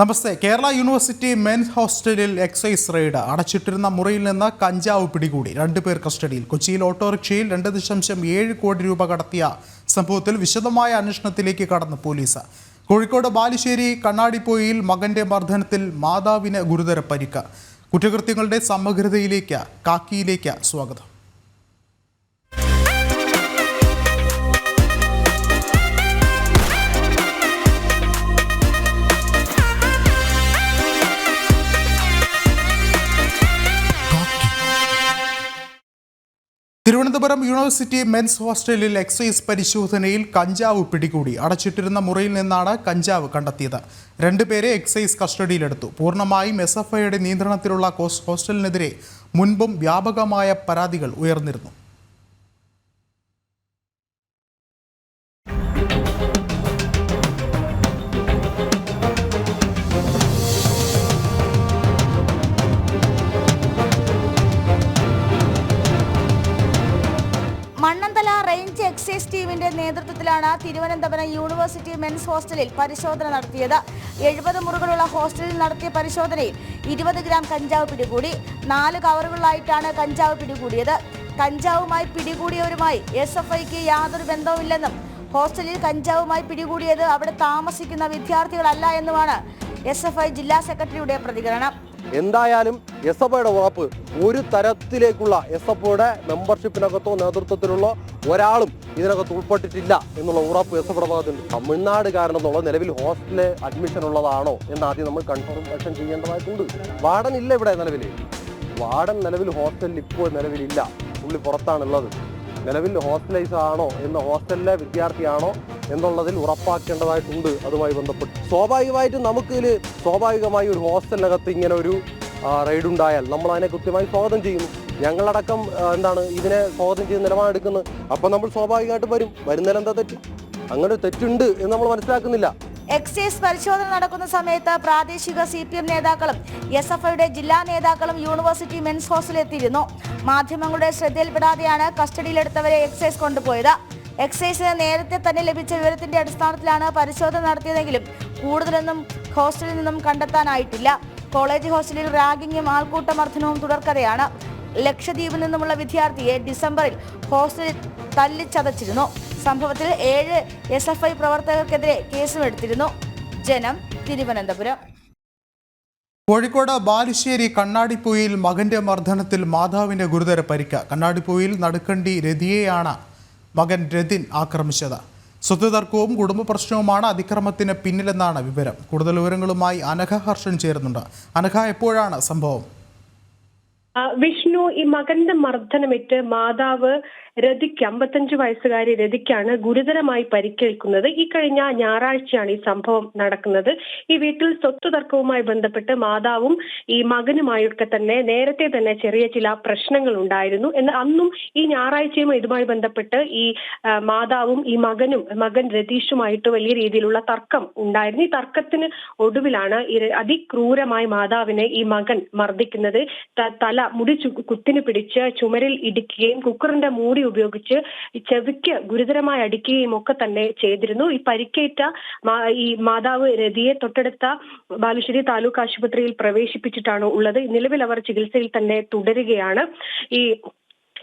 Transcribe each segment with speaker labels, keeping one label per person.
Speaker 1: നമസ്തേ. Kerala university men's ഹോസ്റ്റലിൽ excise raid അടച്ചിട്ടിരുന്ന മുറിയിൽ നിന്ന് കഞ്ചാവ് പിടികൂടി. രണ്ടുപേർ കസ്റ്റഡിയിൽ. കൊച്ചിയിൽ ഓട്ടോറിക്ഷയിൽ രണ്ട് ദശാംശം ഏഴ് കോടി രൂപ കടത്തിയ സംഭവത്തിൽ വിശദമായ അന്വേഷണത്തിലേക്ക് കടന്നു പോലീസ്. കോഴിക്കോട് ബാലുശ്ശേരി കണ്ണാടിപ്പോയിൽ മകന്റെ മർദ്ദനത്തിൽ മാതാവിന് ഗുരുതര പരിക്ക്. കുറ്റകൃത്യങ്ങളുടെ സമഗ്രതയിലേക്ക് കാക്കിയിലേക്ക് സ്വാഗതം. തിരുവനന്തപുരം യൂണിവേഴ്സിറ്റി മെൻസ് ഹോസ്റ്റലിൽ എക്സൈസ് പരിശോധനയിൽ കഞ്ചാവ് പിടികൂടി. അടച്ചിട്ടിരുന്ന മുറിയിൽ നിന്നാണ് കഞ്ചാവ് കണ്ടെത്തിയത്. രണ്ടുപേരെ എക്സൈസ് കസ്റ്റഡിയിലെടുത്തു. പൂർണമായും എസ് എഫ് ഐയുടെ നിയന്ത്രണത്തിലുള്ള ഹോസ്റ്റലിനെതിരെ മുൻപും വ്യാപകമായ പരാതികൾ ഉയർന്നിരുന്നു.
Speaker 2: മണ്ണന്തല റേഞ്ച് എക്സൈസ് ടീമിന്റെ നേതൃത്വത്തിലാണ് തിരുവനന്തപുരം യൂണിവേഴ്സിറ്റി മെൻസ് ഹോസ്റ്റലിൽ പരിശോധന നടത്തിയത്. എഴുപത് മുറികളുള്ള ഹോസ്റ്റലിൽ നടത്തിയ പരിശോധനയിൽ ഇരുപത് ഗ്രാം കഞ്ചാവ് പിടികൂടി നാല് കവറുകളിലായിട്ടാണ് കഞ്ചാവ് പിടികൂടിയത്. കഞ്ചാവുമായി പിടികൂടിയവരുമായി എസ് എഫ് ഐക്ക് യാതൊരു ബന്ധവുമില്ലെന്നും ഹോസ്റ്റലിൽ കഞ്ചാവുമായി പിടികൂടിയത് അവിടെ താമസിക്കുന്ന വിദ്യാർത്ഥികളല്ല എന്നുമാണ് എസ് എഫ് ഐ ജില്ലാ സെക്രട്ടറിയുടെ പ്രതികരണം.
Speaker 3: എന്തായാലും എസ് എഫ്ഐയുടെ ഉറപ്പ് ഒരു തരത്തിലേക്കുള്ള എസ് എഫ്ഐയുടെ മെമ്പർഷിപ്പിനകത്തോ നേതൃത്വത്തിലുള്ള ഒരാളും ഇതിനകത്ത് ഉൾപ്പെട്ടിട്ടില്ല എന്നുള്ള ഉറപ്പ് എസ് എഫ്ഐയുടെ ഭാഗത്തുണ്ട്. തമിഴ്നാട് കാരണമെന്നുള്ള നിലവിൽ ഹോസ്റ്റലിൽ അഡ്മിഷൻ ഉള്ളതാണോ എന്ന് ആദ്യം നമ്മൾ കൺഫർമേഷൻ ചെയ്യേണ്ടതായിട്ടുണ്ട്. വാർഡൻ ഇല്ല ഇവിടെ നിലവിൽ. വാർഡൻ നിലവിൽ ഹോസ്റ്റലിൽ ഇപ്പോൾ നിലവിലില്ല. പുള്ളി പുറത്താണുള്ളത്. നിലവിൽ ഹോസ്റ്റലൈസ് ആണോ എന്ന ഹോസ്റ്റലിലെ വിദ്യാർത്ഥിയാണോ എന്നുള്ളതിൽ ഉറപ്പാക്കേണ്ടതായിട്ടുണ്ട്. അതുമായി ബന്ധപ്പെട്ട് സ്വാഭാവികമായിട്ടും നമുക്ക് ഇതിൽ സ്വാഭാവികമായി ഒരു ഹോസ്റ്റലിനകത്ത് ഇങ്ങനെ ഒരു റൈഡ് ഉണ്ടായാൽ നമ്മൾ അതിനെ കൃത്യമായി സ്വാഗതം ചെയ്യുന്നു. ഞങ്ങളടക്കം എന്താണ് ഇതിനെ സ്വാഗതം ചെയ്ത് നിലപാടെടുക്കുന്നത് അപ്പം നമ്മൾ സ്വാഭാവികമായിട്ടും വരും. വരുന്നതിൽ എന്താ തെറ്റ്? അങ്ങനെ തെറ്റുണ്ട് എന്ന് നമ്മൾ മനസ്സിലാക്കുന്നില്ല.
Speaker 2: എക്സൈസ് പരിശോധന നടക്കുന്ന സമയത്ത് പ്രാദേശിക സി പി എം നേതാക്കളും എസ് എഫ് ഐയുടെ ജില്ലാ നേതാക്കളും യൂണിവേഴ്സിറ്റി മെൻസ് ഹോസ്റ്റലിൽ എത്തിയിരുന്നു. മാധ്യമങ്ങളുടെ ശ്രദ്ധയിൽപ്പെടാതെയാണ് കസ്റ്റഡിയിലെടുത്തവരെ എക്സൈസ് കൊണ്ടുപോയത്. എക്സൈസിന് നേരത്തെ തന്നെ ലഭിച്ച വിവരത്തിന്റെ അടിസ്ഥാനത്തിലാണ് പരിശോധന നടത്തിയതെങ്കിലും കൂടുതലൊന്നും ഹോസ്റ്റലിൽ നിന്നും കണ്ടെത്താനായിട്ടില്ല. കോളേജ് ഹോസ്റ്റലിൽ റാഗിങ്ങും ആൾക്കൂട്ട മർദ്ദനവും തുടർക്കഥയാണ്. ലക്ഷദ്വീപിൽ നിന്നുമുള്ള വിദ്യാർത്ഥിയെ ഡിസംബറിൽ ഹോസ്റ്റലിൽ തല്ലിച്ചതച്ചിരുന്നു. സംഭവത്തിൽ ഏഴ് എസ് എഫ് ഐ പ്രവർത്തകർക്കെതിരെ കേസുമെടുത്തിരുന്നു. ജനം തിരുവനന്തപുരം.
Speaker 1: കോഴിക്കോട് ബാലുശ്ശേരി കണ്ണാടിപ്പുയിൽ മകന്റെ മർദ്ദനത്തിൽ മാതാവിന്റെ ഗുരുതര പരിക്ക്. കണ്ണാടിപ്പുയിൽ നടുക്കണ്ടി രതിയെയാണ് മകൻ രതിൻ ആക്രമിച്ചത്. സ്വത്ത് തർക്കവും കുടുംബ പ്രശ്നവുമാണ് അതിക്രമത്തിന് പിന്നിലെന്നാണ് വിവരം. കൂടുതൽ വിവരങ്ങളുമായി അനഘ ഹർഷൻ ചേരുന്നുണ്ട്. അനഘ എപ്പോഴാണ് സംഭവം?
Speaker 4: വിഷ്ണു ഈ മകന്റെ മർദ്ദനമേറ്റ് മാതാവ് രതിക്ക് അമ്പത്തഞ്ച് വയസ്സുകാരി രതിക്കാണ് ഗുരുതരമായി പരിക്കേൽക്കുന്നത്. ഈ കഴിഞ്ഞ ഞായറാഴ്ചയാണ് ഈ സംഭവം നടക്കുന്നത്. ഈ വീട്ടിൽ സ്വത്ത് തർക്കവുമായി ബന്ധപ്പെട്ട് മാതാവും ഈ മകനുമായൊക്കെ തന്നെ നേരത്തെ തന്നെ ചെറിയ ചില പ്രശ്നങ്ങൾ ഉണ്ടായിരുന്നു എന്ന് അന്നും ഈ ഞായറാഴ്ചയും ഇതുമായി ബന്ധപ്പെട്ട് ഈ മാതാവും ഈ മകനും മകൻ രതീഷുമായിട്ട് വലിയ രീതിയിലുള്ള തർക്കം ഉണ്ടായിരുന്നു. ഈ തർക്കത്തിന് ഒടുവിലാണ് അതിക്രൂരമായി മാതാവിനെ ഈ മകൻ മർദ്ദിക്കുന്നത്. തല മുടി കുത്തിന് പിടിച്ച് ചുമരിൽ ഇടിക്കുകയും കുക്കറിന്റെ മൂടി ഉപയോഗിച്ച് ചെവിക്ക് ഗുരുതരമായി അടിക്കുകയും ഒക്കെ തന്നെ ചെയ്തിരുന്നു. ഈ പരിക്കേറ്റ ഈ മാതാവ് രതിയെ തൊട്ടടുത്ത ബാലുശ്ശേരി താലൂക്ക് ആശുപത്രിയിൽ പ്രവേശിപ്പിച്ചിട്ടാണ് ഉള്ളത്. നിലവിൽ അവർ ചികിത്സയിൽ തന്നെ തുടരുകയാണ്. ഈ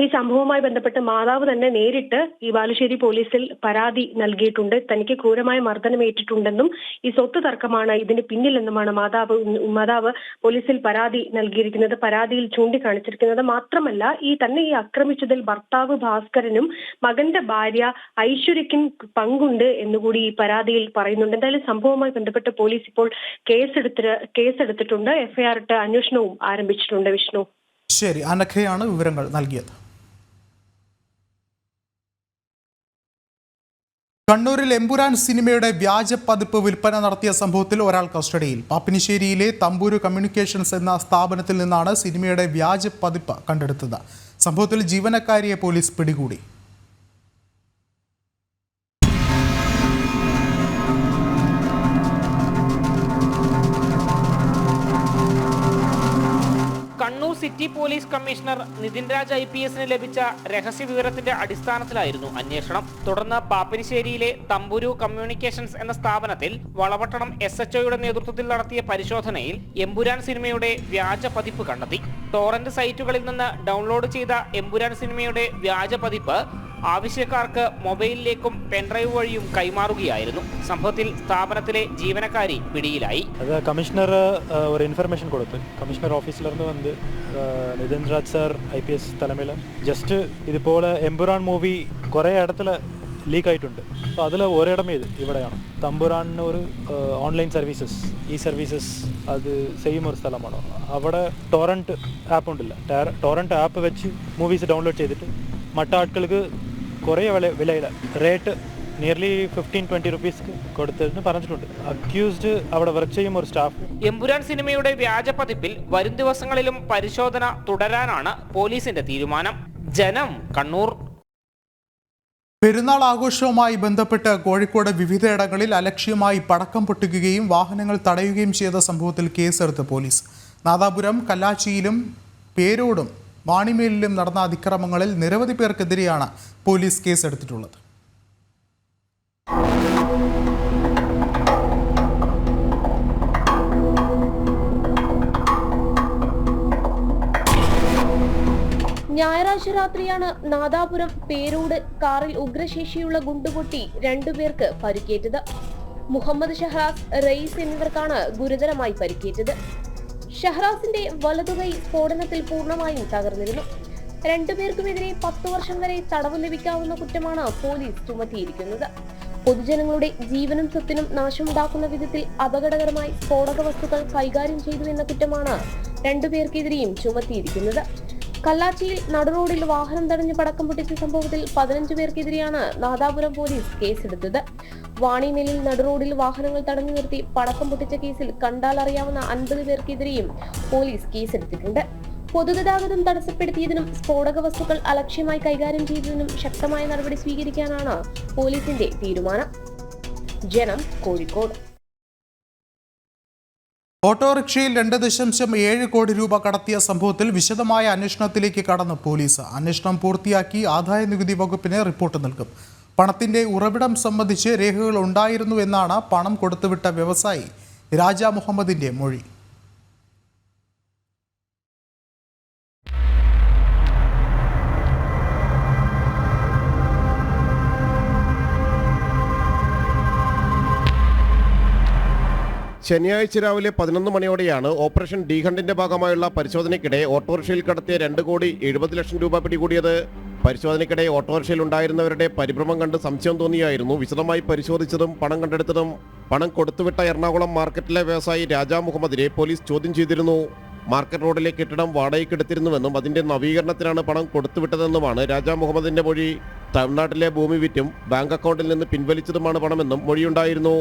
Speaker 4: ഈ സംഭവവുമായി ബന്ധപ്പെട്ട് മാതാവ് തന്നെ നേരിട്ട് ഈ ബാലുശ്ശേരി പോലീസിൽ പരാതി നൽകിയിട്ടുണ്ട്. തനിക്ക് ക്രൂരമായ മർദ്ദനമേറ്റിട്ടുണ്ടെന്നും ഈ സ്വത്ത് തർക്കമാണ് ഇതിന് പിന്നിലെന്നുമാണ് മാതാവ് മാതാവ് പോലീസിൽ പരാതി നൽകിയിരിക്കുന്നത്. പരാതിയിൽ ചൂണ്ടിക്കാണിച്ചിരിക്കുന്നത് മാത്രമല്ല ഈ തന്നെ ഈ ആക്രമിച്ചതിൽ ഭർത്താവ് ഭാസ്കരനും മകന്റെ ഭാര്യ ഐശ്വര്യക്കും പങ്കുണ്ട് എന്നുകൂടി ഈ പരാതിയിൽ പറയുന്നുണ്ട്. എന്തായാലും സംഭവവുമായി ബന്ധപ്പെട്ട് പോലീസ് ഇപ്പോൾ കേസെടുത്ത് കേസെടുത്തിട്ടുണ്ട്. എഫ്ഐആർ ഇട്ട് അന്വേഷണവും ആരംഭിച്ചിട്ടുണ്ട്. വിഷ്ണു.
Speaker 1: ശരി അനഖയാണ് വിവരങ്ങൾ നൽകിയത്. കണ്ണൂരിൽ എമ്പുരാൻ സിനിമയുടെ വ്യാജ പതിപ്പ് വിൽപ്പന നടത്തിയ സംഭവത്തിൽ ഒരാൾ കസ്റ്റഡിയിൽ. പാപ്പിനിശ്ശേരിയിലെ തമ്പൂരു കമ്മ്യൂണിക്കേഷൻസ് എന്ന സ്ഥാപനത്തിൽ നിന്നാണ് സിനിമയുടെ വ്യാജ പതിപ്പ് കണ്ടെടുത്തത്. സംഭവത്തിൽ ജീവനക്കാരിയെ പോലീസ് പിടികൂടി.
Speaker 5: City police commissioner Nithin Raj I P എസിന് ലഭിച്ച രഹസ്യ വിവരത്തിന്റെ അടിസ്ഥാനത്തിലായിരുന്നു അന്വേഷണം. തുടർന്ന് പാപ്പിനിശ്ശേരിയിലെ തമ്പുരു കമ്മ്യൂണിക്കേഷൻസ് എന്ന സ്ഥാപനത്തിൽ വളപട്ടണം എസ് എച്ച് ഒയുടെ നേതൃത്വത്തിൽ നടത്തിയ പരിശോധനയിൽ എമ്പുരാൻ സിനിമയുടെ വ്യാജ പതിപ്പ് കണ്ടെത്തി. ടോറന്റ് സൈറ്റുകളിൽ നിന്ന് ഡൗൺലോഡ് ചെയ്ത എമ്പുരാൻ സിനിമയുടെ വ്യാജ പതിപ്പ് ആവശ്യക്കാർക്ക് മൊബൈലിലേക്കും പെൻഡ്രൈവ് വഴിയും കൈമാറുകയായിരുന്നു. സംഭവത്തിൽ സ്ഥാപനത്തിലെ ജീവനക്കാരി പിടിയിലായി.
Speaker 6: അത് കമ്മീഷണർ ഒരു ഇൻഫർമേഷൻ കൊടുത്തു. കമ്മീഷണർ ഓഫീസിലിരുന്ന് വന്ന് Nithin Raj sir I P S തലമേല just ഇതുപോലെ എംപുരാൻ മൂവി കുറേ ഇടത്തിൽ ലീക്ക് ആയിട്ടുണ്ട്. അപ്പോൾ അതിൽ ഒരിടം ഇത് ഇവിടെയാണ്. തമ്പുരാൻ ഒരു ഓൺലൈൻ സർവീസസ് ഈ സർവീസസ് അത് സെയിം ഒരു സ്ഥലമാണ്. അവിടെ ടോറന്റ് ആപ്പ് ഉണ്ടല്ലോ? ടോറന്റ് ആപ്പ് വെച്ച് മൂവീസ് ഡൗൺലോഡ് ചെയ്തിട്ട് മറ്റാട്ടുകൾക്ക് കുറേ വില വിലയില്ല rate nearly fifteen twenty rupees കൊടുത്തതെന്ന് പറഞ്ഞിട്ടുണ്ട്. അക്യൂസ്ഡ് അവിടെ വർക്ക് ചെയ്യും ഒരു സ്റ്റാഫ്
Speaker 5: എമ്പുരാൻ സിനിമയുടെ വ്യാജ പതിപ്പിൽ വരും ദിവസങ്ങളിലും പരിശോധന തുടരാനാണ് പോലീസിന്റെ തീരുമാനം. ജനം കണ്ണൂർ.
Speaker 1: പെരുന്നാൾ ആഘോഷവുമായി ബന്ധപ്പെട്ട് കോഴിക്കോട് വിവിധയിടങ്ങളിൽ അലക്ഷ്യമായി പടക്കം പൊട്ടിക്കുകയും വാഹനങ്ങൾ തടയുകയും ചെയ്ത സംഭവത്തിൽ കേസെടുത്ത് പോലീസ്. നാദാപുരം കല്ലാച്ചിയിലും പേരോടും വാണിമേലിലും നടന്ന അതിക്രമങ്ങളിൽ നിരവധി പേർക്കെതിരെയാണ് പോലീസ് കേസ് എടുത്തിട്ടുള്ളത്.
Speaker 7: ഞായറാഴ്ച രാത്രിയാണ് നാദാപുരം പേരൂട് കാറിൽ ഉഗ്രശേഷിയുള്ള ഗുണ്ടുപൊട്ടി രണ്ടുപേർക്ക് പരിക്കേറ്റത്. മുഹമ്മദ് ഷഹാസ് റയീസ് എന്നിവർക്കാണ് ഗുരുതരമായി പരിക്കേറ്റത്. ഷഹറാസിന്റെ വലതുകൈ സ്ഫോടനത്തിൽ പൂർണമായും തകർന്നിരുന്നു. രണ്ടുപേർക്കുമെതിരെ പത്തു വർഷം വരെ തടവ് ലഭിക്കാവുന്ന കുറ്റമാണ് പോലീസ് ചുമത്തിയിരിക്കുന്നത്. പൊതുജനങ്ങളുടെ ജീവനും സ്വത്തിനും നാശമുണ്ടാക്കുന്ന വിധത്തിൽ അപകടകരമായി സ്ഫോടക വസ്തുക്കൾ കൈകാര്യം ചെയ്തു എന്ന കുറ്റമാണ് രണ്ടുപേർക്കെതിരെയും ചുമത്തിയിരിക്കുന്നത്. കല്ലാച്ചിയിൽ നടുറോഡിൽ വാഹനം തടഞ്ഞ് പടക്കം പൊട്ടിച്ച സംഭവത്തിൽ പതിനഞ്ച് പേർക്കെതിരെയാണ് നാദാപുരം പോലീസ് കേസെടുത്തത്. വാണിനെല്ലിൽ നടുറോഡിൽ വാഹനങ്ങൾ തടഞ്ഞു നിർത്തി പടക്കം പൊട്ടിച്ച കേസിൽ കണ്ടാൽ അറിയാവുന്ന അൻപത് പേർക്കെതിരെയും പോലീസ് കേസെടുത്തിട്ടുണ്ട്. പൊതുഗതാഗതം തടസ്സപ്പെടുത്തിയതിനും സ്ഫോടക വസ്തുക്കൾ അലക്ഷ്യമായി കൈകാര്യം ചെയ്തതിനും ശക്തമായ നടപടി സ്വീകരിക്കാനാണ് പോലീസിന്റെ തീരുമാനം. ജനം കോഴിക്കോട്.
Speaker 1: ഓട്ടോറിക്ഷയിൽ രണ്ട് ദശാംശം ഏഴ് കോടി രൂപ കടത്തിയ സംഭവത്തിൽ വിശദമായ അന്വേഷണത്തിലേക്ക് കടന്ന് പോലീസ്. അന്വേഷണം പൂർത്തിയാക്കി ആദായ നികുതി വകുപ്പിന് റിപ്പോർട്ട് നൽകും. പണത്തിന്റെ ഉറവിടം സംബന്ധിച്ച് രേഖകൾ ഉണ്ടായിരുന്നു എന്നാണ് പണം കൊടുത്തുവിട്ട വ്യവസായി രാജ മുഹമ്മദിന്റെ മൊഴി.
Speaker 8: ശനിയാഴ്ച രാവിലെ പതിനൊന്ന് മണിയോടെയാണ് ഓപ്പറേഷൻ ഡി ഹണ്ടിന്റെ ഭാഗമായുള്ള പരിശോധനയ്ക്കിടെ ഓട്ടോറിക്ഷയിൽ കടത്തിയ രണ്ട് കോടി എഴുപത് ലക്ഷം രൂപ പിടികൂടിയത്. പരിശോധനയ്ക്കിടെ ഓട്ടോറിക്ഷയിൽ ഉണ്ടായിരുന്നവരുടെ പരിഭ്രമം കണ്ട് സംശയം തോന്നിയായിരുന്നു. വിശദമായി പരിശോധിച്ചതും പണം കണ്ടെടുത്തതും പണം കൊടുത്തുവിട്ട എറണാകുളം മാർക്കറ്റിലെ വ്യവസായി രാജാ മുഹമ്മദിനെ പോലീസ് ചോദ്യം ചെയ്തിരുന്നു. മാർക്കറ്റ് റോഡിലെ കെട്ടിടം വാടകയ്ക്കെടുത്തിരുന്നുവെന്നും അതിന്റെ നവീകരണത്തിനാണ് പണം കൊടുത്തുവിട്ടതെന്നുമാണ് രാജാ മുഹമ്മദിന്റെ മൊഴി. തമിഴ്നാട്ടിലെ ഭൂമി വിറ്റും ബാങ്ക് അക്കൗണ്ടിൽ നിന്ന് പിൻവലിച്ചതുമാണ് പണമെന്നും മൊഴിയുണ്ടായിരുന്നു.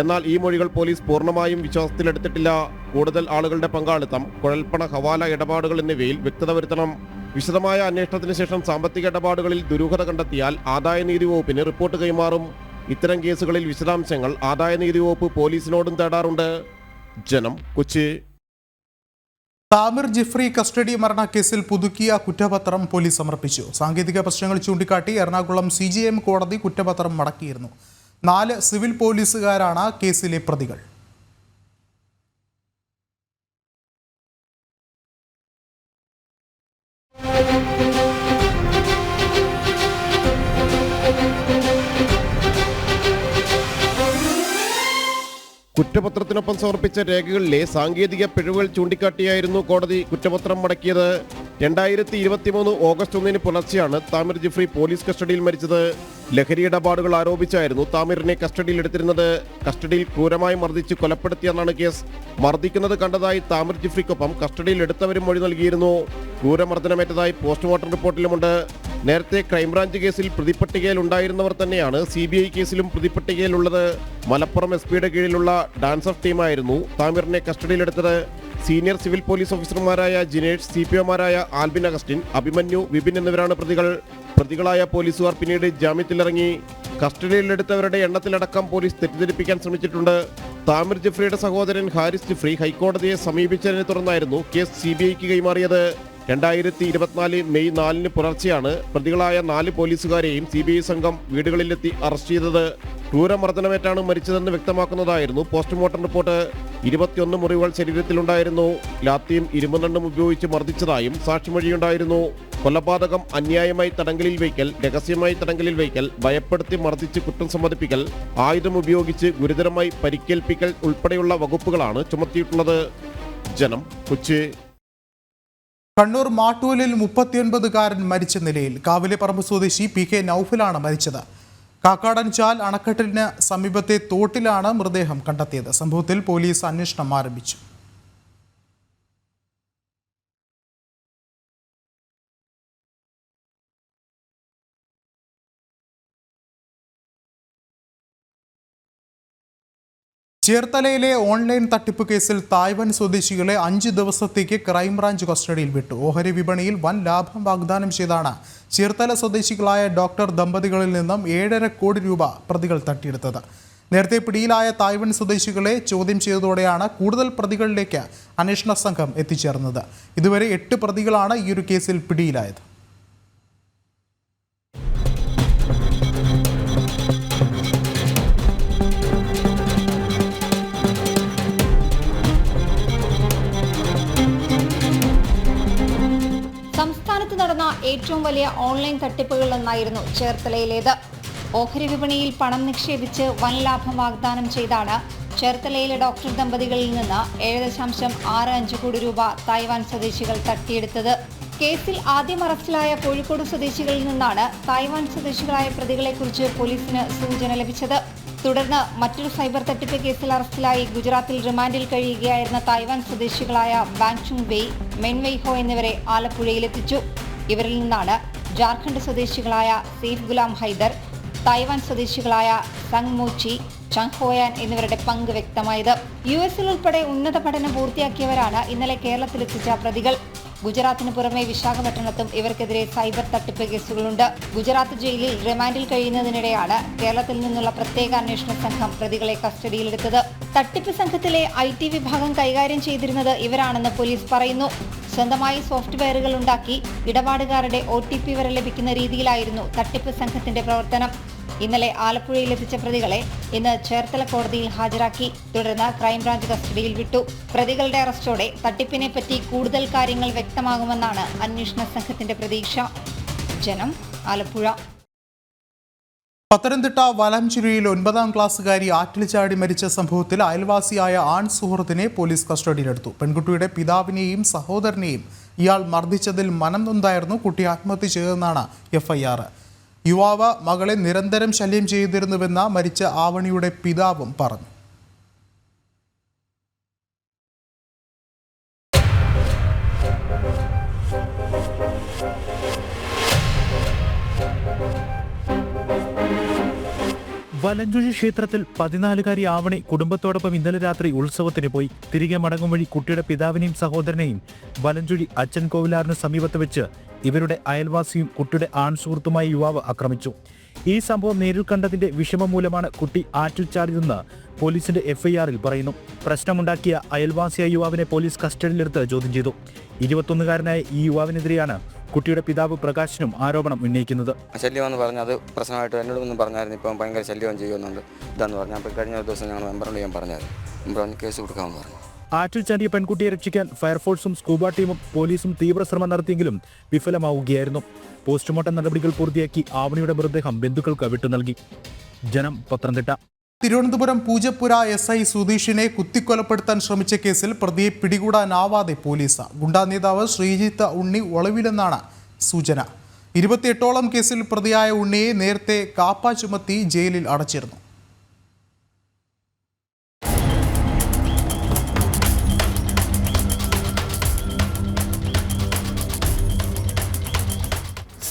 Speaker 8: എന്നാൽ ഈ മൊഴികൾ പോലീസ് പൂർണമായും വിശ്വാസത്തിലെടുത്തിട്ടില്ല. കൂടുതൽ ആളുകളുടെ പങ്കാളിത്തം കുഴൽപ്പണ ഹവാല ഇടപാടുകൾ എന്നിവയിൽ വ്യക്തത വരുത്തണം. വിശദമായ അന്വേഷണത്തിന് ശേഷം സാമ്പത്തിക ഇടപാടുകളിൽ ദുരൂഹത കണ്ടെത്തിയാൽ ആദായ നീതി വകുപ്പിന് റിപ്പോർട്ട് കൈമാറും. ഇത്തരം കേസുകളിൽ വിശദാംശങ്ങൾ ആദായ നീതി വകുപ്പ് പോലീസിനോടും തേടാറുണ്ട്. ജനം കൊച്ചി.
Speaker 1: താമിർ ജിഫ്രി കസ്റ്റഡി മരണക്കേസിൽ പുതുക്കിയ കുറ്റപത്രം പോലീസ് സമർപ്പിച്ചു. സാങ്കേതിക പ്രശ്നങ്ങൾ ചൂണ്ടിക്കാട്ടി എറണാകുളം സി കോടതി കുറ്റപത്രം മടക്കിയിരുന്നു. നാല് സിവിൽ പോലീസുകാരാണ് കേസിലെ പ്രതികൾ.
Speaker 8: കുറ്റപത്രത്തിനൊപ്പം സമർപ്പിച്ച രേഖകളിലെ സാങ്കേതിക പിഴവുകൾ ചൂണ്ടിക്കാട്ടിയായിരുന്നു കോടതി കുറ്റപത്രം മടക്കിയത്. രണ്ടായിരത്തി ഇരുപത്തിമൂന്ന് ഓഗസ്റ്റ് ഒന്നിന് പുലർച്ചെയാണ് താമിർ ജിഫ്രി പോലീസ് കസ്റ്റഡിയിൽ മരിച്ചത്. ലഹരി ഇടപാടുകൾ ആരോപിച്ചായിരുന്നു താമിറിനെ കസ്റ്റഡിയിൽ എടുത്തിരുന്നത്. കസ്റ്റഡിയിൽ ക്രൂരമായി മർദ്ദിച്ച് കൊലപ്പെടുത്തിയെന്നാണ് കേസ്. മർദ്ദിക്കുന്നത് കണ്ടതായി താമിർ ജിഫ്രിക്കൊപ്പം കസ്റ്റഡിയിൽ എടുത്തവരും മൊഴി നൽകിയിരുന്നു. ക്രൂരമർദ്ദനമേറ്റതായി പോസ്റ്റ്മോർട്ടം റിപ്പോർട്ടിലുമുണ്ട്. നേരത്തെ ക്രൈംബ്രാഞ്ച് കേസിൽ പ്രതിപട്ടികയിൽ ഉണ്ടായിരുന്നവർ തന്നെയാണ് സി ബി ഐ കേസിലും പ്രതിപട്ടികയിലുള്ളത്. മലപ്പുറം എസ് പിയുടെ കീഴിലുള്ള ഡാൻസ് ഓഫ് ടീമായിരുന്നു താമിറിനെ കസ്റ്റഡിയിലെടുത്തത് സീനിയർ സിവിൽ പോലീസ് ഓഫീസർമാരായ ജിനേഷ് സി പി ഒമാരായ ആൽബിൻ അഗസ്റ്റിൻ അഭിമന്യു വിപിൻ എന്നിവരാണ് പ്രതികൾ. പ്രതികളായ പോലീസുകാർ പിന്നീട് ജാമ്യത്തിലിറങ്ങി. കസ്റ്റഡിയിലെടുത്തവരുടെ എണ്ണത്തിലടക്കം പോലീസ് തെറ്റിദ്ധരിപ്പിക്കാൻ ശ്രമിച്ചിട്ടുണ്ട്. താമിർ ജിഫ്രിയുടെ സഹോദരൻ ഹാരിസ് ജിഫ്രി ഹൈക്കോടതിയെ സമീപിച്ചതിനെ തുടർന്നായിരുന്നു കേസ് സി കൈമാറിയത്. രണ്ടായിരത്തി ഇരുപത്തിനാല് മെയ് നാലിന് പുലർച്ചെയാണ് പ്രതികളായ നാല് പോലീസുകാരെയും സി ബി ഐ സംഘം വീടുകളിലെത്തി അറസ്റ്റ് ചെയ്തത്. ക്രൂരമർദ്ദനമേറ്റാണ് മരിച്ചതെന്ന് വ്യക്തമാക്കുന്നതായിരുന്നു പോസ്റ്റ്മോർട്ടം റിപ്പോർട്ട്. ഇരുപത്തിയൊന്ന് മുറിവുകൾ ശരീരത്തിലുണ്ടായിരുന്നു. ലാത്തിയും ഇരുമ്പുനണ്ണും ഉപയോഗിച്ച് മർദ്ദിച്ചതായും സാക്ഷിമൊഴിയുണ്ടായിരുന്നു. കൊലപാതകം അന്യായമായി തടങ്കലിൽ വയ്ക്കൽ രഹസ്യമായി തടങ്കലിൽ വയ്ക്കൽ ഭയപ്പെടുത്തി മർദ്ദിച്ച് കുറ്റം സമ്മതിപ്പിക്കൽ ആയുധം ഉപയോഗിച്ച് ഗുരുതരമായി പരിക്കേൽപ്പിക്കൽ ഉൾപ്പെടെയുള്ള വകുപ്പുകളാണ് ചുമത്തിയിട്ടുള്ളത്. ജനം കൊച്ചി.
Speaker 1: കണ്ണൂർ മാട്ടൂലിൽ മുപ്പത്തിയൊൻപതുകാരൻ മരിച്ച നിലയിൽ കാവിലെപ്പറമ്പ് സ്വദേശി പി കെ നൌഫിലാണ് മരിച്ചത്. കാക്കാടൻ ചാൽ അണക്കെട്ടിന് സമീപത്തെ തോട്ടിലാണ് മൃതദേഹം കണ്ടെത്തിയത്. സംഭവത്തിൽ പോലീസ് അന്വേഷണം ആരംഭിച്ചു. ചേർത്തലയിലെ ഓൺലൈൻ തട്ടിപ്പ് കേസിൽ തായ്വാൻ സ്വദേശികളെ അഞ്ച് ദിവസത്തേക്ക് ക്രൈംബ്രാഞ്ച് കസ്റ്റഡിയിൽ വിട്ടു. ഓഹരി വിപണിയിൽ വൻ ലാഭം വാഗ്ദാനം ചെയ്താണ് ചേർത്തല സ്വദേശികളായ ഡോക്ടർ ദമ്പതികളിൽ നിന്നും ഏഴര കോടി രൂപ പ്രതികൾ തട്ടിയെടുത്തത്. നേരത്തെ പിടിയിലായ തായ്വാൻ സ്വദേശികളെ ചോദ്യം ചെയ്തതോടെയാണ് കൂടുതൽ പ്രതികളിലേക്ക് അന്വേഷണ സംഘം എത്തിച്ചേർന്നത്. ഇതുവരെ എട്ട് പ്രതികളാണ് ഈ ഒരു കേസിൽ പിടിയിലായത്.
Speaker 9: നടന്ന ഏറ്റവും വലിയ ഓൺലൈൻ തട്ടിപ്പുകളിലൊന്നായിരുന്നു ചേർത്തലയിലേത്. ഓഹരി വിപണിയിൽ പണം നിക്ഷേപിച്ച് വൻ ലാഭം വാഗ്ദാനം ചെയ്താണ് ചേർത്തലയിലെ ഡോക്ടർ ദമ്പതികളിൽ നിന്ന് ഏഴ് ദശാംശം ആറ് അഞ്ച് കോടി രൂപ തായ്വാൻ സ്വദേശികൾ തട്ടിയെടുത്തത്. കേസിൽ ആദ്യം അറസ്റ്റിലായ കോഴിക്കോട് സ്വദേശികളിൽ നിന്നാണ് തായ്വാൻ സ്വദേശികളായ പ്രതികളെക്കുറിച്ച് പോലീസിന് സൂചന ലഭിച്ചത്. തുടർന്ന് മറ്റൊരു സൈബർ തട്ടിപ്പ് കേസിൽ അറസ്റ്റിലായി ഗുജറാത്തിൽ റിമാൻഡിൽ കഴിയുകയായിരുന്ന തായ്വാൻ സ്വദേശികളായ ബാങ്ചുങ് ബെയ് മെൻവെയ് ഹോ എന്നിവരെ ആലപ്പുഴയിലെത്തിച്ചു. ഇവരിൽ നിന്നാണ് ജാർഖണ്ഡ് സ്വദേശികളായ സെയ്ഫ് ഗുലാം ഹൈദർ തായ്വാൻ സ്വദേശികളായ സങ് മോച്ചി ചങ് ഹോയാൻ എന്നിവരുടെ പങ്ക് വ്യക്തമായത്. യു എസിൽ ഉൾപ്പെടെ ഉന്നത പഠനം പൂർത്തിയാക്കിയവരാണ് ഇന്നലെ കേരളത്തിലെത്തിച്ച പ്രതികൾ. ഗുജറാത്തിന് പുറമെ വിശാഖപട്ടണത്തും ഇവർക്കെതിരെ സൈബർ തട്ടിപ്പ് കേസുകളുണ്ട്. ഗുജറാത്ത് ജയിലിൽ റിമാൻഡിൽ കഴിയുന്നതിനിടെയാണ് കേരളത്തിൽ നിന്നുള്ള പ്രത്യേക അന്വേഷണ സംഘം പ്രതികളെ കസ്റ്റഡിയിലെടുത്തത്. തട്ടിപ്പ് സംഘത്തിലെ ഐ ടി വിഭാഗം കൈകാര്യം ചെയ്തിരുന്നത് ഇവരാണെന്ന് പോലീസ് പറയുന്നു. സ്വന്തമായി സോഫ്റ്റ്വെയറുകൾ ഉണ്ടാക്കി ഇടപാടുകാരുടെ ഒ ടി പി വരെ ലഭിക്കുന്ന രീതിയിലായിരുന്നു തട്ടിപ്പ് സംഘത്തിന്റെ പ്രവർത്തനം. ഇന്നലെ ആലപ്പുഴയിൽ ലഭിച്ച പ്രതികളെ ഇന്ന് ചേർത്തല കോടതിയിൽ ഹാജരാക്കി. തുടർന്ന് ക്രൈംബ്രാഞ്ച് കസ്റ്റഡിയിൽ വിട്ടു. പ്രതികളുടെ അറസ്റ്റോടെ തട്ടിപ്പിനെ പറ്റി കൂടുതൽ കാര്യങ്ങൾ വ്യക്തമാകുമെന്നാണ് അന്വേഷണ സംഘത്തിന്റെ പ്രതീക്ഷ. ജനം ആലപ്പുഴ.
Speaker 1: പത്തനംതിട്ട വലംചുരിയിൽ ഒൻപതാം ക്ലാസ്സുകാരി ആറ്റിൽ ചാടി മരിച്ച സംഭവത്തിൽ അയൽവാസിയായ ആൺ സുഹൃത്തിനെ പോലീസ് കസ്റ്റഡിയിലെടുത്തു. പെൺകുട്ടിയുടെ പിതാവിനെയും സഹോദരനെയും ഇയാൾ മർദ്ദിച്ചതിൽ മനം നൊന്തായിരുന്നു കുട്ടി ആത്മഹത്യ ചെയ്തതെന്നാണ് എഫ്ഐആർ. യുവാവ് മകളെ നിരന്തരം ശല്യം ചെയ്തിരുന്നുവെന്ന മരിച്ച ആവണിയുടെ പിതാവും പറഞ്ഞു.
Speaker 6: വലഞ്ചുഴി ക്ഷേത്രത്തിൽ പതിനാലുകാരി ആവണി കുടുംബത്തോടൊപ്പം ഇന്നലെ രാത്രി ഉത്സവത്തിന് പോയി. തിരികെ മടങ്ങും വഴി കുട്ടിയുടെ പിതാവിനെയും സഹോദരനെയും വലഞ്ചുഴി അച്ഛൻ കോവിലാറിന് സമീപത്ത് വെച്ച് ഇവരുടെ അയൽവാസിയും കുട്ടിയുടെ ആൺ സുഹൃത്തുമായ യുവാവ് ആക്രമിച്ചു. ഈ സംഭവം നേരിൽ കണ്ടതിന്റെ വിഷമം മൂലമാണ് കുട്ടി ആറ്റുചാടിയതെന്ന് പോലീസിന്റെ എഫ്ഐആറിൽ പറയുന്നു. പ്രശ്നമുണ്ടാക്കിയ അയൽവാസിയായ യുവാവിനെ പോലീസ് കസ്റ്റഡിയിലെടുത്ത് ചോദ്യം ചെയ്തു. ഇരുപത്തൊന്നുകാരനായ ഈ യുവാവിനെതിരെയാണ് കുട്ടിയുടെ പിതാവ് പ്രകാശിനും ആരോപണം ഉന്നയിക്കുന്നത്.
Speaker 10: ശല്യമെന്ന് പറഞ്ഞ് അത് പ്രശ്നമായിട്ട് എന്നോട് ഒന്നും പറഞ്ഞായിരുന്നു. ഇപ്പം ഭയങ്കര ശല്യം ചെയ്യുന്നുണ്ട്. ഇതാന്ന് പറഞ്ഞു അപ്പോൾ കഴിഞ്ഞ ഒരു ദിവസം ഞങ്ങൾ മെമ്പറിനോട് ഞാൻ പറഞ്ഞായിരുന്നു. മെമ്പർ കേസ് കൊടുക്കാമെന്ന് പറഞ്ഞു.
Speaker 6: ആറ്റിൽ ചാടിയ പെൺകുട്ടിയെ രക്ഷിക്കാൻ ഫയർഫോഴ്സും സ്കൂബ ടീമും പോലീസും തീവ്ര ശ്രമം നടത്തിയെങ്കിലും വിഫലമാവുകയായിരുന്നു. പോസ്റ്റ്മോർട്ടം നടപടികൾ പൂർത്തിയാക്കി ആവണിയുടെ മൃതദേഹം ബന്ധുക്കൾക്ക് വിട്ടു നൽകി. ജനം പത്തനംതിട്ട.
Speaker 1: തിരുവനന്തപുരം പൂജപ്പുര എസ് ഐ സുധീഷിനെ കുത്തിക്കൊലപ്പെടുത്താൻ ശ്രമിച്ച കേസിൽ പ്രതിയെ പിടികൂടാനാവാതെ പോലീസ്. ഗുണ്ടാ നേതാവ് ശ്രീജിത്ത് ഉണ്ണി ഒളിവിലെന്നാണ് സൂചന. ഇരുപത്തിയെട്ടോളം കേസിൽ പ്രതിയായ ഉണ്ണിയെ നേരത്തെ കാപ്പ ചുമത്തി ജയിലിൽ അടച്ചിരുന്നു.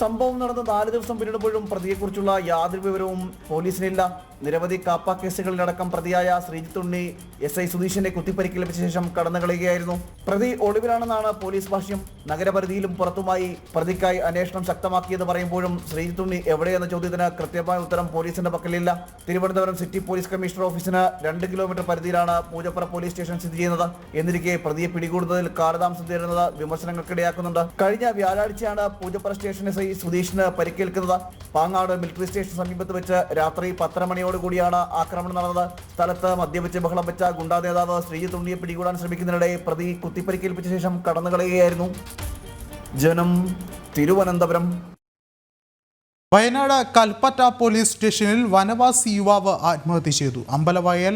Speaker 11: സംഭവം നടന്ന് നാല് ദിവസം പിന്നിടുമ്പോഴും പ്രതിയെക്കുറിച്ചുള്ള യാതൊരു വിവരവും പോലീസിനില്ല. നിരവധി കാപ്പ കേസുകളിലടക്കം പ്രതിയായ ശ്രീജിത്ത് ഉണ്ണി എസ് ഐ സുധീഷിന്റെ കുത്തിപ്പരിക്ക് ലഭിച്ച ശേഷം കടന്നു കളയുകയായിരുന്നു. പ്രതി ഒളിവിലാണെന്നാണ് പോലീസ് ഭാഷ്യം. നഗരപരിധിയിലും പുറത്തുമായി പ്രതിക്കായി അന്വേഷണം ശക്തമാക്കിയെന്ന് പറയുമ്പോഴും ശ്രീജിത്ത് ഉണ്ണി എവിടെയെന്ന ചോദ്യത്തിന് കൃത്യമായ ഉത്തരം പോലീസിന്റെ പക്കലില്ല തിരുവനന്തപുരം സിറ്റി പോലീസ് കമ്മീഷണർ ഓഫീസിന് രണ്ട് കിലോമീറ്റർ പരിധിയിലാണ് പൂജപ്പുറ പോലീസ് സ്റ്റേഷൻ സ്ഥിതി ചെയ്യുന്നത്. എന്നിരിക്കെ പ്രതിയെ പിടികൂടുന്നതിൽ കാലതാമസം നേരിടുന്നത് വിമർശനങ്ങൾക്കിടയാക്കുന്നുണ്ട്. കഴിഞ്ഞ വ്യാഴാഴ്ചയാണ് പൂജപ്പുറ സ്റ്റേഷൻ എസ് ഐ സുധീഷിന് പരിക്കേൽക്കുന്നത്. പാങ്ങാട് മിലിറ്ററി സ്റ്റേഷൻ സമീപത്ത് വെച്ച് രാത്രി പത്തര മണിയോടുകൂടിയാണ് ആക്രമണം നടന്നത്. സ്ഥലത്ത് മദ്യപിച്ച് ബഹളം വെച്ച ഗുണ്ടാ നേതാവ് ശ്രീജിത്ത് ഉണ്ണിയെ പിടികൂടാൻ ശ്രമിക്കുന്നതിനിടെ പ്രതി കുത്തിപ്പരിക്കേൽപ്പിച്ച ശേഷം കടന്നുകളയുകയായിരുന്നു ജനം തിരുവനന്തപുരം.
Speaker 1: വയനാട് കൽപ്പറ്റ പോലീസ് സ്റ്റേഷനിൽ വനവാസി യുവാവ് ആത്മഹത്യ ചെയ്തു. അമ്പലവയൽ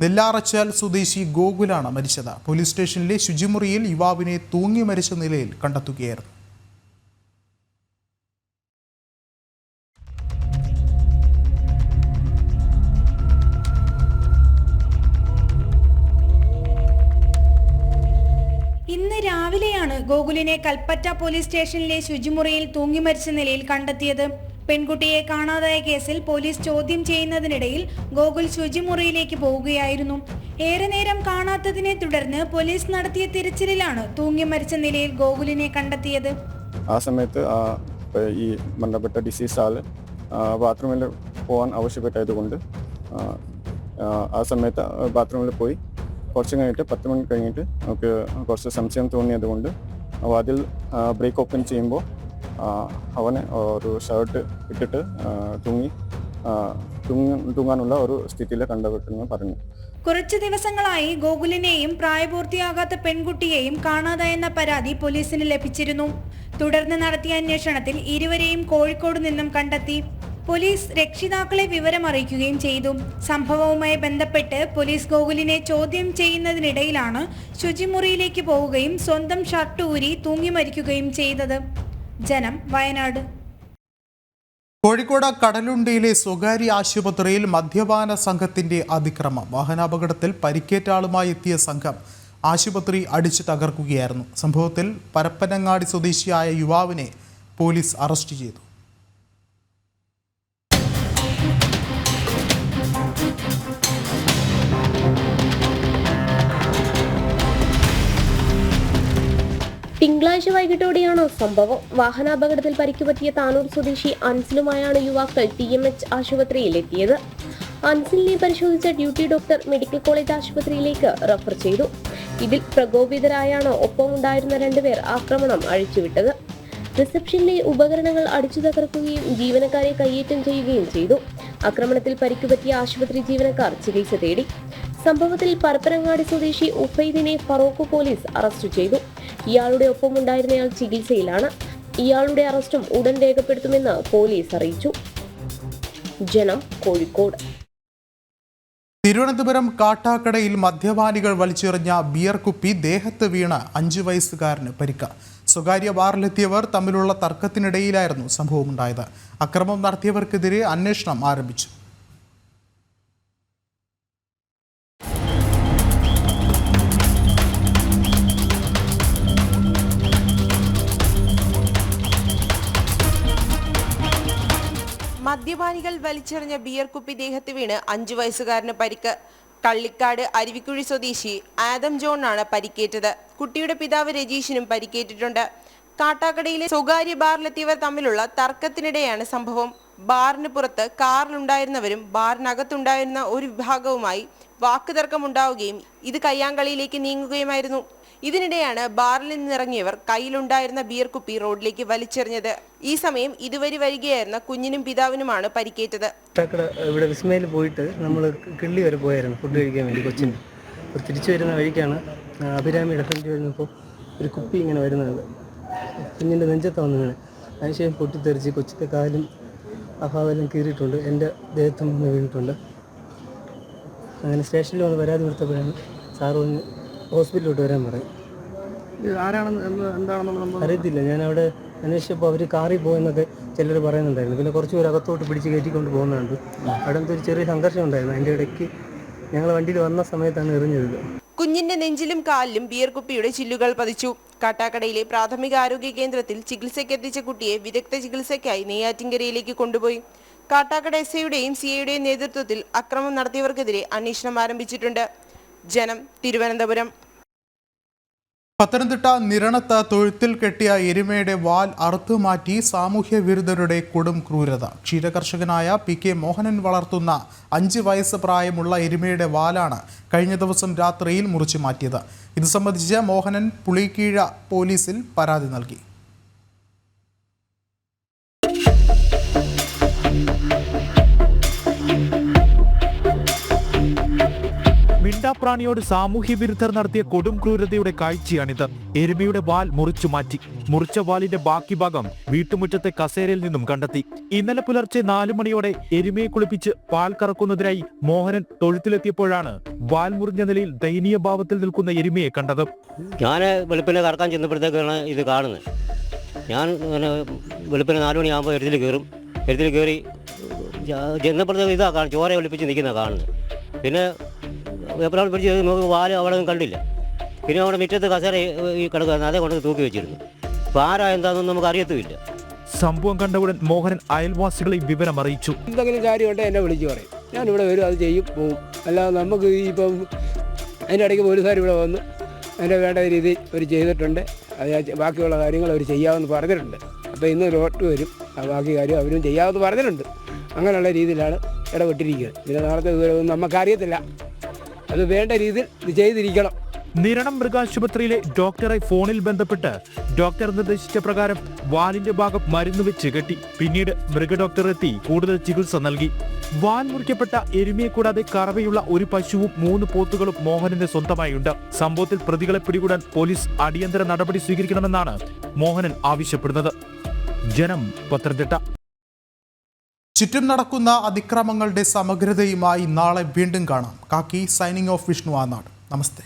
Speaker 1: നെല്ലാറച്ചാൽ സ്വദേശി ഗോകുലാണ് മരിച്ചത്. പോലീസ് സ്റ്റേഷനിലെ ശുചിമുറിയിൽ യുവാവിനെ തൂങ്ങി മരിച്ച നിലയിൽ കണ്ടെത്തുകയായിരുന്നു.
Speaker 12: രാവിലെയാണ് ഗോകുലിനെ കൽപ്പറ്റ പോലീസ് സ്റ്റേഷനിലെ ശുചിമുറിയിൽ തൂങ്ങി മരിച്ച നിലയിൽ കണ്ടെത്തിയത്. പെൺകുട്ടിയെ കാണാതായ കേസിൽ പോലീസ് ചോദ്യം ചെയ്യുന്നതിനിടയിൽ ഗോകുൽ ശുചിമുറിയിലേക്ക് പോവുകയായിരുന്നു. ഏറെ നേരം കാണാത്തതിനെ തുടർന്ന് പോലീസ് നടത്തിയ തിരച്ചിലിലാണ് തൂങ്ങി മരിച്ച നിലയിൽ ഗോകുലിനെ കണ്ടെത്തിയത്.
Speaker 13: ആ സമയത്ത് ഈ മരണപ്പെട്ട ഡിസീസ് ആൾ ബാത്റൂമിൽ പോകാൻ ആവശ്യപ്പെട്ടതുകൊണ്ട് ആ സമയത്ത് ബാത്റൂമിൽ പോയി കുറച്ച് കഴിഞ്ഞിട്ട് പത്ത് മണി കഴിഞ്ഞിട്ട് നമുക്ക് കുറച്ച് സംശയം തോന്നിയത് കൊണ്ട് വാതിൽ ബ്രേക്ക് ഓപ്പൺ ചെയ്യുമ്പോൾ അവനെ ഒരു ഷർട്ട് ഇട്ടിട്ട് തൂങ്ങി തൂങ്ങാനുള്ള ഒരു സ്ഥിതിയിൽ കണ്ടുപെട്ടെന്ന് പറഞ്ഞു.
Speaker 12: കുറച്ച് ദിവസങ്ങളായി ഗോകുലിനെയും പ്രായപൂർത്തിയാകാത്ത പെൺകുട്ടിയെയും കാണാതായെന്ന പരാതി പോലീസിന് ലഭിച്ചിരുന്നു. തുടർന്ന് നടത്തിയ അന്വേഷണത്തിൽ ഇരുവരെയും കോഴിക്കോട് നിന്നും കണ്ടെത്തി. പോലീസ് രക്ഷിതാക്കളെ വിവരം അറിയിക്കുകയും ചെയ്തു. സംഭവവുമായി ബന്ധപ്പെട്ട് പോലീസ് ഗോകുലിനെ ചോദ്യം ചെയ്യുന്നതിനിടയിലാണ് ശുചിമുറിയിലേക്ക് പോവുകയും സ്വന്തം ഷർട്ട് ഊരി തൂങ്ങി മരിക്കുകയും ചെയ്തത്. ജനം വയനാട്.
Speaker 1: കോഴിക്കോട് കടലുണ്ടിയിലെ സ്വകാര്യ ആശുപത്രിയിൽ മദ്യപാന സംഘത്തിന്റെ അതിക്രമം. വാഹനാപകടത്തിൽ പരിക്കേറ്റ ആളുമായി എത്തിയ സംഘം ആശുപത്രി അടിച്ചു തകർക്കുകയായിരുന്നു. സംഭവത്തിൽ പരപ്പനങ്ങാടി സ്വദേശിയായ യുവാവിനെ പോലീസ് അറസ്റ്റ് ചെയ്തു.
Speaker 7: തിങ്കളാഴ്ച വൈകിട്ടോടെയാണ് സംഭവം? വാഹനാപകടത്തിൽ പരിക്കുപറ്റിയ താനൂർ സ്വദേശി അൻസിലുമായാണ് യുവാക്കൾ ടി എം എച്ച് ആശുപത്രിയിൽ എത്തിയത് അൻസിലിനെ പരിശോധിച്ച ഡ്യൂട്ടി ഡോക്ടർ മെഡിക്കൽ കോളേജ് ആശുപത്രിയിലേക്ക് റഫർ ചെയ്തു. ഇതിൽ പ്രകോപിതരായാണ് ഒപ്പം ഉണ്ടായിരുന്ന രണ്ടുപേർ ആക്രമണം അഴിച്ചുവിട്ടത്. റിസപ്ഷനിലെ ഉപകരണങ്ങൾ അടിച്ചു തകർക്കുകയും ജീവനക്കാരെ കയ്യേറ്റം ചെയ്യുകയും ചെയ്തു. ആക്രമണത്തിൽ പരിക്കുപറ്റിയ ആശുപത്രി ജീവനക്കാർ ചികിത്സ തേടി. സംഭവത്തിൽ പരപ്പനങ്ങാടി സ്വദേശി ഉഫൈദിനെ ഫറോക്ക് പോലീസ് അറസ്റ്റ് ചെയ്തു. ഇയാളുടെ ഒപ്പമുണ്ടായിരുന്നയാൾ ചികിത്സയിലാണ്. ഇയാളുടെ അറസ്റ്റും ഉടൻ രേഖപ്പെടുത്തുമെന്ന് പോലീസ് അറിയിച്ചു. ജനം കോഴിക്കോട്.
Speaker 1: തിരുവനന്തപുരം കാട്ടാക്കടയിൽ മദ്യപാനികൾ വലിച്ചെറിഞ്ഞ ബിയർ കുപ്പി ദേഹത്ത് വീണ് അഞ്ചു വയസ്സുകാരന് പരിക്ക്. സ്വകാര്യ ബാറിലെത്തിയവർ തമ്മിലുള്ള തർക്കത്തിനിടയിലായിരുന്നു സംഭവമുണ്ടായത്. അക്രമം നടത്തിയവർക്കെതിരെ അന്വേഷണം ആരംഭിച്ചു.
Speaker 14: മദ്യപാനികൾ വലിച്ചെറിഞ്ഞ ബിയർ കുപ്പി ദേഹത്ത് വീണ് അഞ്ചു വയസ്സുകാരന് പരിക്ക്. കള്ളിക്കാട് അരുവിക്കുഴി സ്വദേശി ആദം ജോണാണ് പരിക്കേറ്റത്. കുട്ടിയുടെ പിതാവ് രജീഷിനും പരിക്കേറ്റിട്ടുണ്ട്. കാട്ടാക്കടയിലെ സ്വകാര്യ ബാറിലെത്തിയവർ തമ്മിലുള്ള തർക്കത്തിനിടെയാണ് സംഭവം. ബാറിന് പുറത്ത് കാറിലുണ്ടായിരുന്നവരും ബാറിനകത്തുണ്ടായിരുന്ന ഒരു വിഭാഗവുമായി വാക്കുതർക്കമുണ്ടാവുകയും ഇത് കയ്യാങ്കളിയിലേക്ക് നീങ്ങുകയുമായിരുന്നു. ഇതിനിടെയാണ് ബാറിൽ നിന്നിറങ്ങിയവർ കയ്യിലുണ്ടായിരുന്ന ബിയർ കുപ്പി റോഡിലേക്ക് വലിച്ചെറിഞ്ഞത്. ഈ സമയം ഇതുവരെ വരികയായിരുന്ന കുഞ്ഞിനും പിതാവിനുമാണ് പരിക്കേറ്റത്.
Speaker 15: ഇവിടെ വിസ്മയിൽ പോയിട്ട് നമ്മൾ കിള്ളി വരെ പോയായിരുന്നു ഫുഡ് കഴിക്കാൻ വേണ്ടി കൊച്ചിന്. അപ്പോൾ തിരിച്ചു വരുന്ന വഴിക്കാണ് അഭിരാമിയുടെ ഫ്രണ്ട് വരുന്നപ്പോൾ ഒരു കുപ്പി ഇങ്ങനെ വരുന്നത് കുഞ്ഞിന്റെ നെഞ്ചത്ത് വന്നു വീണ് അതിനുശേഷം പൊട്ടിത്തെറിച്ച് കൊച്ചിന്റെ കാലും അഭാവെല്ലാം കീറിയിട്ടുണ്ട്. എന്റെ ദേഹത്തും വന്ന് വീണിട്ടുണ്ട്. അങ്ങനെ സ്റ്റേഷനിൽ വന്ന് പരാതി കൊടുത്തപ്പോഴാണ് സാറ് ഹോസ്പിറ്റലിലോട്ട് വരാൻ പറയും.
Speaker 16: ആരാണെന്ന് എന്താണെന്നുള്ള സംഭവം?
Speaker 15: അറിയത്തില്ല. ഞാൻ അവിടെ അന്വേഷിച്ചപ്പോൾ അവർ കാറി പോയെന്നൊക്കെ ചിലർ പറയുന്നുണ്ടായിരുന്നു. പിന്നെ കുറച്ച് പേര് അകത്തോട്ട് പിടിച്ച് കയറ്റിക്കൊണ്ട് പോകുന്നുണ്ട്. അവിടെ ഒരു ചെറിയ സംഘർഷം ഉണ്ടായിരുന്നു. അതിന്റെ ഇടയ്ക്ക് ഞങ്ങൾ വണ്ടിയിൽ വന്ന സമയത്താണ് എറിഞ്ഞത്.
Speaker 14: കുഞ്ഞിന്റെ നെഞ്ചിലും കാലിലും ബിയർ കുപ്പിയുടെ ചില്ലുകൾ പതിച്ചു. കാട്ടാക്കടയിലെ പ്രാഥമിക ആരോഗ്യ കേന്ദ്രത്തിൽ ചികിത്സയ്ക്കെത്തിച്ച കുട്ടിയെ വിദഗ്ധ ചികിത്സയ്ക്കായി നെയ്യാറ്റിൻകരയിലേക്ക് കൊണ്ടുപോയി. കാട്ടാക്കട എസ് ഐയുടെയും സി ഐയുടെയും നേതൃത്വത്തിൽ അക്രമം നടത്തിയവർക്കെതിരെ അന്വേഷണം ആരംഭിച്ചിട്ടുണ്ട്. ജനം തിരുവനന്തപുരം.
Speaker 1: പത്തനംതിട്ട നിരണത്ത് തൊഴുത്തിൽ കെട്ടിയ എരുമയുടെ വാൽ അറുത്തുമാറ്റി സാമൂഹ്യ വിരുദ്ധരുടെ കൊടും ക്രൂരത. ക്ഷീരകർഷകനായ പി കെ മോഹനൻ വളർത്തുന്ന അഞ്ച് വയസ്സ് പ്രായമുള്ള എരുമയുടെ വാലാണ് കഴിഞ്ഞ ദിവസം രാത്രിയിൽ മുറിച്ചു മാറ്റിയത്. ഇത് സംബന്ധിച്ച് മോഹനൻ പുളിക്കീഴ പോലീസിൽ പരാതി നൽകി.
Speaker 17: മിണ്ടാപ്രാണിയോട് സാമൂഹ്യ വിരുദ്ധർ നടത്തിയ കൊടും ക്രൂരതയുടെ കാഴ്ചയാണിത്. എരുമയുടെ വാൽ മുറിച്ചു മാറ്റി. മുറിച്ച വാലിന്റെ ബാക്കി ഭാഗം വീട്ടുമുറ്റത്തെ കസേരയിൽ നിന്നും കണ്ടെത്തി. ഇന്നലെ പുലർച്ചെ നാലു മണിയോടെ എരുമയെ കുളിപ്പിച്ച് പാൽ കറക്കുന്നതിനായി മോഹനൻ തൊഴുത്തിലെത്തിയപ്പോഴാണ് വാൽ മുറിഞ്ഞ നിലയിൽ ദയനീയ ഭാവത്തിൽ നിൽക്കുന്ന എരുമയെ കണ്ടത്.
Speaker 18: ഞാൻ വെളുപ്പിനെ കറക്കാൻ ചെന്നപ്പോഴത്തേക്കാണ് ഇത് കാണുന്നത്. ഞാൻ വെളുപ്പിനെ നാലു മണിയാകുമ്പോൾ എരുതിൽ കയറും. എരുതിൽ കയറി ചെന്നപ്പോഴത്തേക്ക് ഇതാ കാണും ചോര ഒളിപ്പിച്ച് നിൽക്കുന്ന കാണുന്നത്. പിന്നെ എപ്പോഴാണ് പിടിച്ച് നോക്കി വാൽ അവിടെ കണ്ടില്ല. പിന്നെ അവിടെ മുറ്റത്ത് കസേര ഈ കിടക്കുന്നത് അതേ കൊണ്ട് തൂക്കി വെച്ചിരുന്നു. അപ്പോൾ ആരാ എന്താണെന്ന് നമുക്ക് അറിയത്തുമില്ല.
Speaker 17: സംഭവം കണ്ട ഉടൻ മോഹനൻ അയൽവാസികളെ വിവരം അറിയിച്ചു.
Speaker 19: എന്തെങ്കിലും കാര്യമുണ്ടെങ്കിൽ എന്നെ വിളിച്ച് പറയും. ഞാൻ ഇവിടെ വരും അത് ചെയ്യും പോവും. അല്ലാതെ നമുക്ക് ഇപ്പം അതിന്റെ ഇടയ്ക്ക് പോലീസുകാർ ഇവിടെ വന്ന് അതിന്റെ വേണ്ട രീതിയിൽ അവർ ചെയ്തിട്ടുണ്ട്. അത് ബാക്കിയുള്ള കാര്യങ്ങൾ അവർ ചെയ്യാമെന്ന് പറഞ്ഞിട്ടുണ്ട്. അപ്പോൾ ഇന്ന് ലോട്ട് വരും. ആ ബാക്കി കാര്യം അവരും ചെയ്യാമെന്ന് പറഞ്ഞിട്ടുണ്ട്. അങ്ങനെയുള്ള രീതിയിലാണ് ഇടപെട്ടിരിക്കുന്നത്. പിന്നെ നാളത്തെ വിവരമൊന്നും നമുക്കറിയത്തില്ല അത് വേണ്ട രീതിയിൽ ഇത് ചെയ്തിരിക്കണം
Speaker 17: നിരണം മൃഗാശുപത്രിയിലെ ഡോക്ടറെ ഫോണിൽ ബന്ധപ്പെട്ട് ഡോക്ടർ നിർദ്ദേശിച്ച പ്രകാരം വാലിന്റെ ഭാഗം മരുന്ന് വെച്ച് കെട്ടി. പിന്നീട് മൃഗഡോക്ടർ എത്തി കൂടുതൽ ചികിത്സ നൽകി. വാൽ മുറിക്കപ്പെട്ട എരുമയെ കൂടാതെ കറവയുള്ള ഒരു പശുവും മൂന്ന് പോത്തുകളും മോഹനന്റെ സ്വന്തമായുണ്ട്. സംഭവത്തിൽ പ്രതികളെ പിടികൂടാൻ പോലീസ് അടിയന്തര നടപടി സ്വീകരിക്കണമെന്നാണ് മോഹനൻ ആവശ്യപ്പെടുന്നത്. ജനം പത്തനംതിട്ട.
Speaker 1: ചുറ്റും നടക്കുന്ന അതിക്രമങ്ങളുടെ സമഗ്രതയുമായി നാളെ വീണ്ടും കാണാം. കാക്കി സൈനിങ് ഓഫ് വിഷ്ണു ആനാട്. നമസ്തേ.